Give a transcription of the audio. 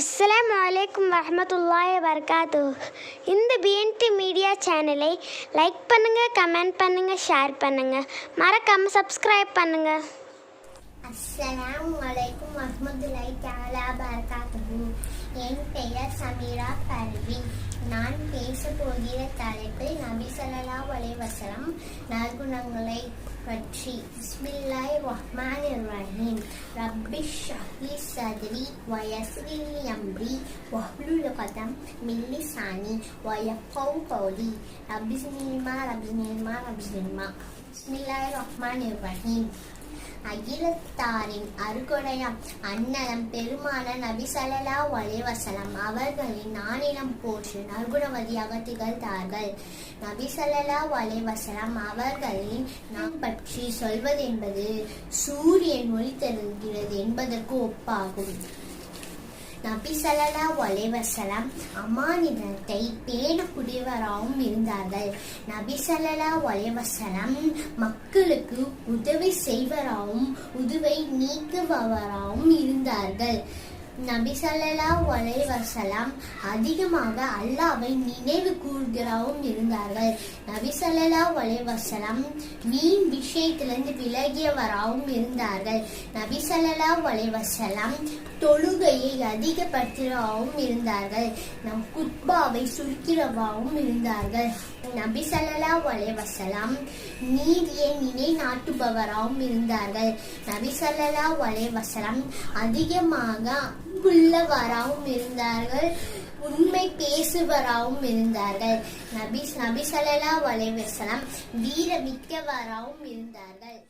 அஸ்லாம் வலைக்கம் வரமத்துல்லாய் வரகாத்து இந்த பிஎன்டி மீடியா சேனலை லைக் பண்ணுங்கள் கமெண்ட் பண்ணுங்கள் ஷேர் பண்ணுங்கள் மறக்காமல் சப்ஸ்கிரைப் பண்ணுங்கள் அஸ்லாம் வலைக்கும் வரமத்துல்லாய் தாலா வரகாத்து என் பெயர் சமீரா பர்வீன் நான் பேச போகிற தலைப்பில் நபி ஸல்லல்லாஹு வலைவசலம் நற்குணங்களை பற்றி பிஸ்மில்லாஹி ரஹ்மானிர் ரஹீம் ரப்பி ஷ்ரஹ்லி சத்ரி வ யஸ்ஸிர் லி அம்ரி வஹ்லுல் உக்தம் மின் லிசானி வ யஃகவு கௌலி ரப்பி ஸினிமா ரப்பி ஸினிமா ரப்பி ஸினிமா பிஸ்மில்லாஹி ரஹ்மானிர் ரஹீம் அகிலத்தாரின் அருகொடையாம் அன்னலம் பெருமான நபி வலைவசலம் அவர்களின் நானிலம் போற்று நற்குணவதியாக திகழ்ந்தார்கள். நபி வலைவசலம் அவர்களின் நாம் பற்றி சொல்வதென்பது சூரியன் ஒளி தருகிறது என்பதற்கு ஒப்பாகும். நபி சல்லா அலைஹி அமானிதத்தை பேணக்கூடியவராகவும் இருந்தார்கள். நபி சல்லா அலைஹி மக்களுக்கு உதவி செய்வராகவும் உதவை நீக்குபவராகவும் இருந்தார்கள். நபி சல்லா அலை வசலாம் அதிகமாக அல்லாவை நினைவு கூர்கிறாவும் இருந்தார்கள். நபி சல்லா அலை வசலாம் வீண் விஷயத்திலிருந்து விலகியவராகவும் இருந்தார்கள். நபி சல்லா அலை வசலாம் தொழுகையை அதிகப்படுத்துகிறவாகவும் இருந்தார்கள். நம் குத்பாவை சுருக்கிறவாகவும் இருந்தார்கள். நபி சல்லா அலை வசலாம் நீதியை நிலைநாட்டுபவராகவும் இருந்தார்கள். நபி சல்லா அலை வசலாம் அதிகமாக அன்புள்ளவராகவும் இருந்தார்கள் உண்மை பேசுவராகவும் இருந்தார்கள். நபி நபி ஸல்லல்லாஹு அலைஹி வீர மிக்கவராகவும் இருந்தார்கள்.